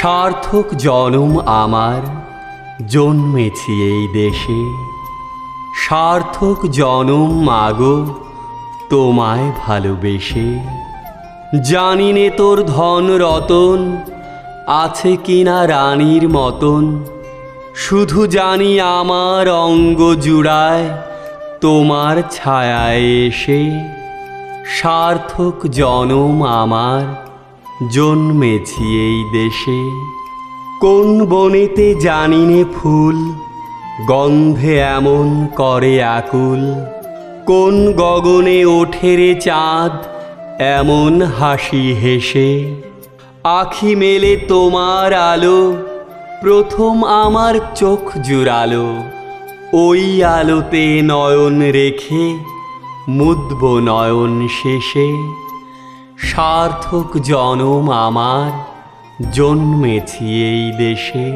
সার্থক জনম আমার, জন্মেছি এই দেশে। সার্থক জনম মাগো, তোমায় ভালোবেসে। জানি নে তোর ধন রতন, আছে কিনা রানীর মতন। শুধু জানি আমার অঙ্গ জুড়ায় তোমার ছায়ায় এসে। সার্থক জনম আমার জন্মেছি এই দেশে। কোন বনেতে জানিনে ফুল, গন্ধে এমন করে আকুল। কোন গগনে ওঠে রে চাঁদ, এমন হাসি হেসে। আখি মেলে তোমার আলো, প্রথম আমার চোখ জুড়ালো। ওই আলোতে নয়ন রেখে, মুদব নয়ন শেষে। সার্থক জনম আমার জন্মেছি এই দেশে।